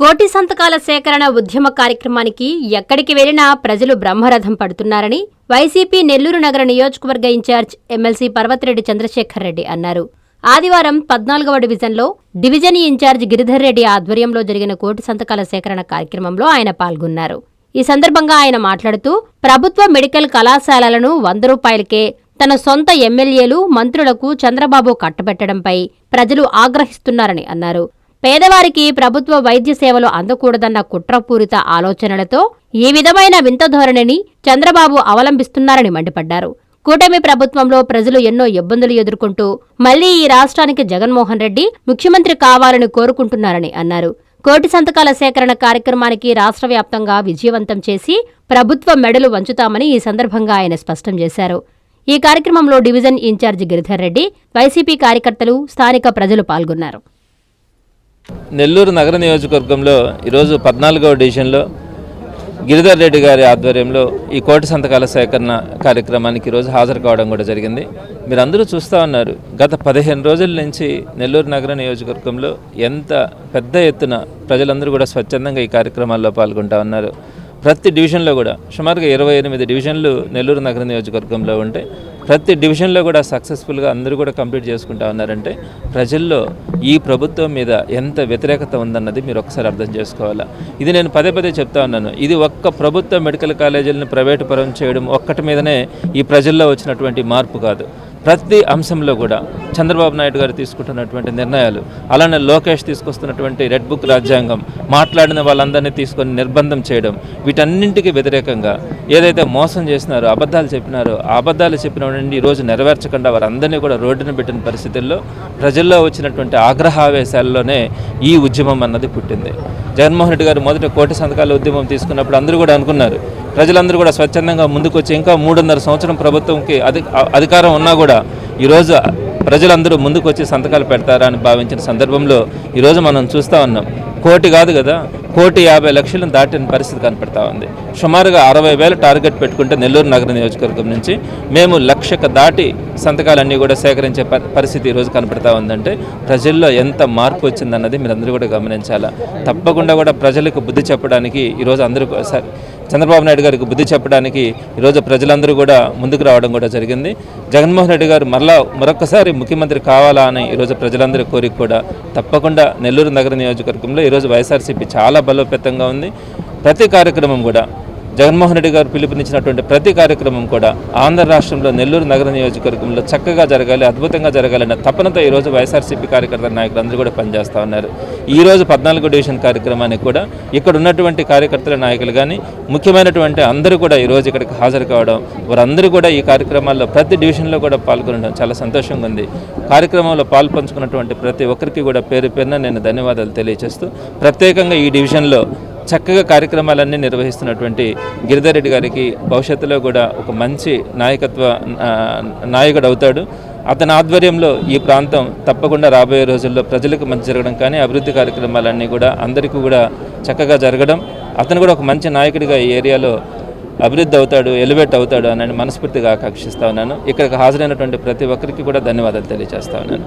కోటి సంతకాల సేకరణ ఉద్యమ కార్యక్రమానికి ఎక్కడికి వెళ్ళినా ప్రజలు బ్రహ్మరథం పడుతున్నారని వైసీపీ నెల్లూరు నగర నియోజకవర్గ ఇన్ఛార్జ్ ఎమ్మెల్సీ పర్వతిరెడ్డి చంద్రశేఖర్ రెడ్డి అన్నారు. ఆదివారం పద్నాలుగవ డివిజన్లో డివిజన్ ఇన్ఛార్జ్ గిరిధర్ రెడ్డి ఆధ్వర్యంలో జరిగిన కోటి సంతకాల సేకరణ కార్యక్రమంలో ఆయన పాల్గొన్నారు. ఈ సందర్భంగా ఆయన మాట్లాడుతూ ప్రభుత్వ మెడికల్ కళాశాలలను వంద రూపాయలకే తన సొంత ఎమ్మెల్యేలు మంత్రులకు చంద్రబాబు కట్టబెట్టడంపై ప్రజలు ఆగ్రహిస్తున్నారని అన్నారు. పేదవారికి ప్రభుత్వ వైద్య సేవలు అందకూడదన్న కుట్రపూరిత ఆలోచనలతో ఈ విధమైన వింత ధోరణిని చంద్రబాబు అవలంబిస్తున్నారని మండిపడ్డారు. కూటమి ప్రభుత్వంలో ప్రజలు ఎన్నో ఇబ్బందులు ఎదుర్కొంటూ మళ్ళీ ఈ రాష్ట్రానికి జగన్మోహన్ రెడ్డి ముఖ్యమంత్రి కావాలని కోరుకుంటున్నారని అన్నారు. కోటి సంతకాల సేకరణ కార్యక్రమానికి రాష్ట్ర వ్యాప్తంగా విజయవంతం చేసి ప్రభుత్వ మెడలు వంచుతామని ఈ సందర్భంగా ఆయన స్పష్టం చేశారు. ఈ కార్యక్రమంలో division incharge Giridhar Reddy YCP కార్యకర్తలు స్థానిక ప్రజలు పాల్గొన్నారు. నెల్లూరు నగర నియోజకవర్గంలో ఈరోజు పద్నాలుగవ డివిజన్లో గిరిధర్ రెడ్డి గారి ఆధ్వర్యంలో ఈ కోటి సంతకాల సేకరణ కార్యక్రమానికి ఈరోజు హాజరు కావడం కూడా జరిగింది. మీరందరూ చూస్తూ ఉన్నారు గత పదిహేను రోజుల నుంచి నెల్లూరు నగర నియోజకవర్గంలో ఎంత పెద్ద ఎత్తున ప్రజలందరూ కూడా స్వచ్ఛందంగా ఈ కార్యక్రమాల్లో పాల్గొంటా ఉన్నారు. ప్రతి డివిజన్లో కూడా సుమారుగా ఇరవై ఎనిమిది డివిజన్లు నెల్లూరు నగర నియోజకవర్గంలో ఉంటే ప్రతి డివిజన్లో కూడా సక్సెస్ఫుల్గా అందరూ కూడా కంప్లీట్ చేసుకుంటా ఉన్నారంటే ప్రజల్లో ఈ ప్రభుత్వం మీద ఎంత వ్యతిరేకత ఉందన్నది మీరు ఒకసారి అర్థం చేసుకోవాలా? ఇది నేను పదే పదే చెప్తా ఉన్నాను. ఇది ఒక్క ప్రభుత్వ మెడికల్ కాలేజీలను ప్రైవేటు పరం చేయడం ఒక్కటి మీదనే ఈ ప్రజల్లో వచ్చినటువంటి మార్పు కాదు. ప్రతి అంశంలో కూడా చంద్రబాబు నాయుడు గారు తీసుకుంటున్నటువంటి నిర్ణయాలు అలానే లోకేష్ తీసుకొస్తున్నటువంటి రెడ్ బుక్ రాజ్యాంగం మాట్లాడిన వాళ్ళందరినీ తీసుకొని నిర్బంధం చేయడం వీటన్నింటికి వ్యతిరేకంగా ఏదైతే మోసం చేసినారో అబద్ధాలు చెప్పినారో ఆ అబద్ధాలు చెప్పిన నుండి ఈరోజు నెరవేర్చకుండా వారందరినీ కూడా రోడ్డున పెట్టిన పరిస్థితుల్లో ప్రజల్లో వచ్చినటువంటి ఆగ్రహావేశాల్లోనే ఈ ఉద్యమం అన్నది పుట్టింది. జగన్మోహన్ రెడ్డి గారు మొదట కోటి సంతకాల ఉద్యమం తీసుకున్నప్పుడు అందరూ కూడా అనుకున్నారు ప్రజలందరూ కూడా స్వచ్ఛందంగా ముందుకొచ్చి ఇంకా మూడున్నర సంవత్సరం ప్రభుత్వంకి అధి అధికారం ఉన్నా కూడా ఈరోజు ప్రజలందరూ ముందుకొచ్చి సంతకాలు పెడతారా అని భావించిన సందర్భంలో ఈరోజు మనం చూస్తూ ఉన్నాం. కోటి కాదు కదా కోటి యాభై లక్షలను దాటిన పరిస్థితి కనపడతా ఉంది. సుమారుగా అరవై వేల టార్గెట్ పెట్టుకుంటే నెల్లూరు నగర నియోజకవర్గం నుంచి మేము లక్షకు దాటి సంతకాలన్నీ కూడా సేకరించే ప- పరిస్థితి ఈరోజు కనపడతా ఉందంటే ప్రజల్లో ఎంత మార్పు వచ్చిందన్నది మీరు అందరూ కూడా గమనించాలా. తప్పకుండా కూడా ప్రజలకు బుద్ధి చెప్పడానికి ఈరోజు అందరూ చంద్రబాబు నాయుడు గారికి బుద్ధి చెప్పడానికి ఈరోజు ప్రజలందరూ కూడా ముందుకు రావడం కూడా జరిగింది. జగన్మోహన్ రెడ్డి గారు మరలా మరొకసారి ముఖ్యమంత్రి కావాలా అని ఈరోజు ప్రజలందరి కోరిక కూడా తప్పకుండా నెల్లూరు నగర నియోజకవర్గంలో ఈరోజు వైఎస్ఆర్సీపీ చాలా బలోపేతంగా ఉంది. ప్రతి కార్యక్రమం కూడా జగన్మోహన్ రెడ్డి గారు పిలుపునిచ్చినటువంటి ప్రతి కార్యక్రమం కూడా ఆంధ్ర రాష్ట్రంలో నెల్లూరు నగర నియోజకవర్గంలో చక్కగా జరగాలి అద్భుతంగా జరగాలన్న తపనతో ఈరోజు వైఎస్ఆర్సీపీ కార్యకర్త నాయకులు అందరూ కూడా పనిచేస్తూ ఉన్నారు. ఈ రోజు పద్నాలుగో డివిజన్ కార్యక్రమానికి కూడా ఇక్కడ ఉన్నటువంటి కార్యకర్తల నాయకులు కానీ ముఖ్యమైనటువంటి అందరూ కూడా ఈరోజు ఇక్కడికి హాజరు కావడం వారందరూ కూడా ఈ కార్యక్రమాల్లో ప్రతి డివిజన్లో కూడా పాల్గొనడం చాలా సంతోషంగా ఉంది. కార్యక్రమంలో పాల్పంచుకున్నటువంటి ప్రతి ఒక్కరికి కూడా పేరు పేరున నేను ధన్యవాదాలు తెలియజేస్తూ ప్రత్యేకంగా ఈ డివిజన్లో చక్కగా కార్యక్రమాలన్నీ నిర్వహిస్తున్నటువంటి గిరిధారెడ్డి గారికి భవిష్యత్తులో కూడా ఒక మంచి నాయకత్వ నాయకుడు అవుతాడు. అతని ఆధ్వర్యంలో ఈ ప్రాంతం తప్పకుండా రాబోయే రోజుల్లో ప్రజలకు మంచి జరగడం కానీ అభివృద్ధి కార్యక్రమాలన్నీ కూడా అందరికీ కూడా చక్కగా జరగడం అతను కూడా ఒక మంచి నాయకుడిగా ఈ ఏరియాలో అభివృద్ధి అవుతాడు ఎలివేట్ అవుతాడు అని మనస్ఫూర్తిగా ఆకాంక్షిస్తా ఉన్నాను. ఇక్కడికి హాజరైనటువంటి ప్రతి ఒక్కరికి కూడా ధన్యవాదాలు తెలియజేస్తా ఉన్నాను.